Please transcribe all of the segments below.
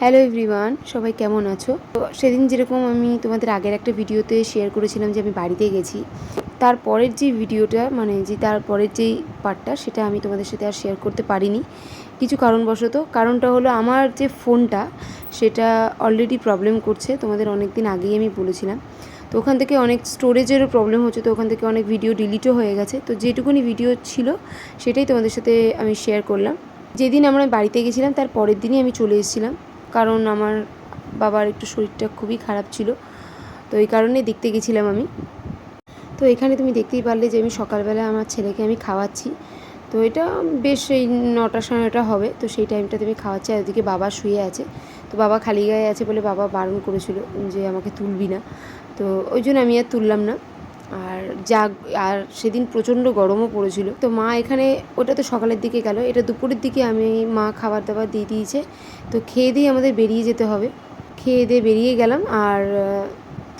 Hello everyone সবাই কেমন আছো? তো সেদিন যেরকম আমি তোমাদের আগের একটা ভিডিওতে শেয়ার করেছিলাম যে আমি বাড়িতে গেছি তারপরের যে ভিডিওটা মানে যে তারপরের যেই পার্টটা সেটা আমি তোমাদের সাথে আর শেয়ার করতে পারিনি। কিছু কারণবশত, কারণটা হলো আমার যে ফোনটা সেটা অলরেডি প্রবলেম করছে, তোমাদের অনেক দিন আগেই আমি বলেছিলাম। তো ওখান থেকে অনেক স্টোরেজেরও প্রবলেম হচ্ছে, তো ওখান থেকে অনেক ভিডিও ডিলিটও হয়ে গেছে। তো যেটুকুনি ভিডিও ছিল, সেটাই তোমাদের সাথে আমি শেয়ার করলাম। যেদিন আমরা বাড়িতে গেছিলাম, তার পরের দিনই আমি চলে এসেছিলাম। কারণ আমার বাবার একটু শরীরটা খুবই খারাপ ছিল। তো এই কারণে দেখতে গেছিলাম আমি। তো এখানে তুমি দেখতেই পারলে যে আমি সকালবেলা আমার ছেলেকে আমি খাওয়াচ্ছি। তো এটা বেশ এই নটা সাড়ে নটা হবে, তো সেই টাইমটাতে আমি খাওয়াচ্ছি আর ওদিকে বাবা শুয়ে আছে। তো বাবা খালি গায়ে আছে বলে বাবা বারণ করেছিল যে আমাকে তুলবি না। তো ওই জন্য আমি আর তুললাম না। আর যা, আর সেদিন প্রচণ্ড গরমও পড়েছিল। তো মা এখানে, ওটা তো সকালের দিকে গেল, এটা দুপুরের দিকে আমি মা খাবার দাবার দিয়ে দিয়েছে। তো খেয়ে দিয়ে আমাদের বেরিয়ে যেতে হবে। খেয়ে দিয়ে বেরিয়ে গেলাম আর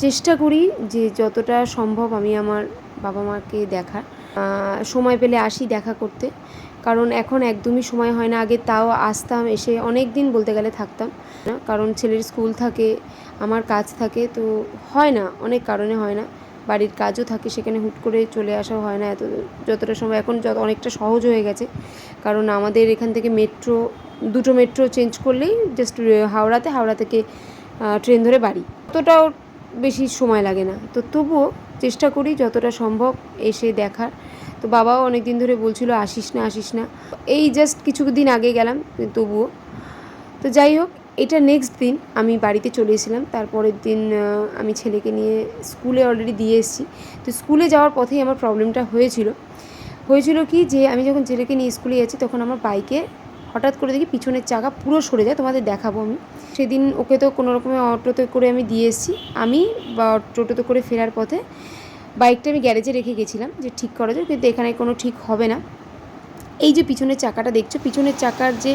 চেষ্টা করি যে যতটা সম্ভব আমি আমার বাবা মাকে দেখার সময় পেলে আসি দেখা করতে। কারণ এখন একদমই সময় হয় না, আগে তাও আসতাম, এসে অনেক দিন বলতে গেলে থাকতাম। কারণ ছেলের স্কুল থাকে, আমার কাজ থাকে, তো হয় না, অনেক কারণে হয় না। বাড়ির কাজও থাকে, সেখানে হুট করে চলে আসাও হয় না এত যতটা সময় এখন যত অনেকটা সহজ হয়ে গেছে, কারণ আমাদের এখান থেকে মেট্রো দুটো মেট্রো চেঞ্জ করলেই জাস্ট হাওড়াতে হাওড়া থেকে ট্রেন ধরে বাড়ি। ততটাও বেশি সময় লাগে না। তো তবুও চেষ্টা করি যতটা সম্ভব এসে দেখার। তো বাবাও অনেক দিন ধরে বলছিল, আসিস না আসিস না। এই জাস্ট কিছুদিন আগে গেলাম, তবুও। তো যাই হোক এটা নেক্সট দিন আমি বাড়িতে চলে এসেছিলাম। তারপরের দিন আমি ছেলেকে নিয়ে স্কুলে অলরেডি দিয়ে এসেছি। তো স্কুলে যাওয়ার পথেই আমার প্রবলেমটা হয়েছিল। হয়েছিল কি যে, আমি যখন ছেলেকে নিয়ে স্কুলে যাচ্ছি, তখন আমার বাইকে হঠাৎ করে দেখি পিছনের চাকা পুরো সরে যায়। তোমাদের দেখাবো আমি। সেদিন ওকে তো কোনো রকমের অটোতে করে আমি দিয়ে এসেছি। আমি বা টোটোতে করে ফেরার পথে বাইকটা আমি গ্যারেজে রেখে গেছিলাম যে ঠিক করা যায় কিন্তু এখানে কোনো ঠিক হবে না। এই যে পিছনের চাকাটা দেখছ, পিছনের চাকার যে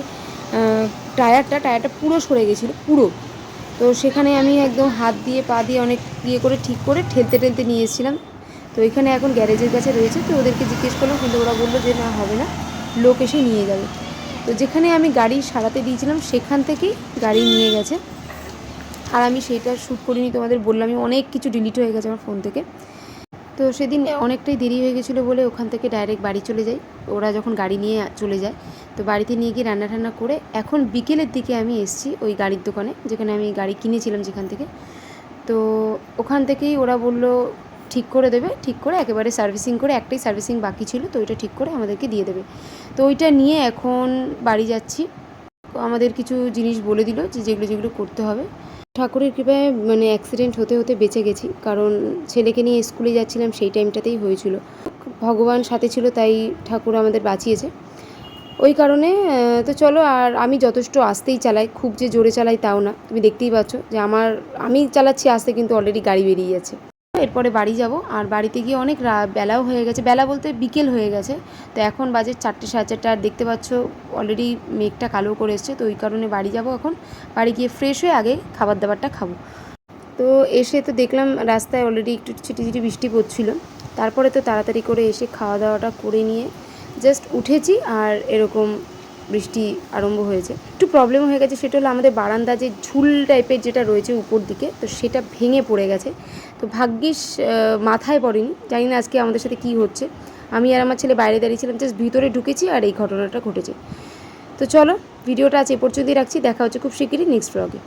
টায়ারটা টায়ারটা পুরো সরে গেছিল, পুরো। তো সেখানে আমি একদম হাত দিয়ে, পা দিয়ে অনেক ইয়ে করে, ঠিক করে ঠেলতে ঠেলতে নিয়ে এসেছিলাম। তো এখানে এখন গ্যারেজের কাছে রয়েছে, তো ওদেরকে জিজ্ঞেস করলাম, কিন্তু ওরা বলল যে, না, হবে না, লোক এসে নিয়ে যাবে। তো যেখানে আমি গাড়ি সারাতে দিয়েছিলাম, সেখান থেকেই গাড়ি নিয়ে গেছে। আর আমি সেটা শ্যুট করিনি, তোমাদের বললামই অনেক কিছু ডিলিট হয়ে গেছে আমার ফোন থেকে। তো সেদিন অনেকটাই দেরি হয়ে গেছিল বলে ওখান থেকে ডাইরেক্ট বাড়ি চলে যাই। ওরা যখন গাড়ি নিয়ে চলে যায়, তো বাড়িতে নিয়ে গিয়ে রান্না টান্না করে এখন বিকেলের দিকে আমি এসেছি ওই গাড়ির দোকানে, যেখানে আমি গাড়ি কিনেছিলাম যেখান থেকে। তো ওখান থেকেই ওরা বলল, ঠিক করে দেবে, ঠিক করে একেবারে সার্ভিসিং করে একটাই সার্ভিসিং বাকি ছিল, তো ওইটা ঠিক করে আমাদেরকে দিয়ে দেবে। তো ওইটা নিয়ে এখন বাড়ি যাচ্ছি। আমাদের কিছু জিনিস বলে দিল যে যেগুলো যেগুলো করতে হবে। ঠাকুরের কৃপায় মানে অ্যাক্সিডেন্ট হতে হতে বেঁচে গেছি। কারণ ছেলেকে নিয়ে স্কুলে যাচ্ছিলাম, সেই টাইমটাতেই হয়েছিল। ভগবান সাথে ছিল, তাই ঠাকুর আমাদের বাঁচিয়েছে। ওই কারণে তো চলো, আর আমি যথেষ্ট আসতেই চালাই। খুব যে জোরে চালাই তাও না। তুমি দেখতেই পাচ্ছ যে আমার, আমি চালাচ্ছি আসতে, কিন্তু অলরেডি গাড়ি বেরিয়ে যাচ্ছে। এরপরে বাড়ি যাব। আর বাড়িতে গিয়ে অনেক বেলাও হয়ে গেছে। বেলা বলতে বিকেল হয়ে গেছে। তো এখন বাজে চারটে, সাড়ে চারটে। আর দেখতে পাচ্ছ অলরেডি মেঘটা কালো করে এসছে। তো ওই কারণে বাড়ি যাব এখন। বাড়ি গিয়ে ফ্রেশ হয়ে আগে খাবার দাবারটা খাব। তো এসে তো দেখলাম রাস্তায় অলরেডি একটু ছিটি ছিটি বৃষ্টি পড়ছিল। তারপরে তো তাড়াতাড়ি করে এসে খাওয়া দাওয়াটা করে নিয়ে জাস্ট উঠেছি। আর এরকম বৃষ্টি আরম্ভ হয়েছে। একটু প্রবলেম হয়ে গেছে, সেটা হলো আমাদের বারান্দা যে ঝুল টাইপের যেটা রয়েছে উপর দিকে, তো সেটা ভেঙে পড়ে গেছে। তো ভাগ্যিস মাথায় পড়েনি। জানি না আজকে আমাদের সাথে কি হচ্ছে। আমি আর আমার ছেলে বাইরে দাঁড়িয়েছিলাম জাস্ট ভিতরে ঢুকেছি আর এই ঘটনাটা ঘটেছে। তো চলো, ভিডিওটা আজ এ পর্যন্তই রাখছি। দেখা হচ্ছে খুব শিগগিরই নেক্সট ব্লগে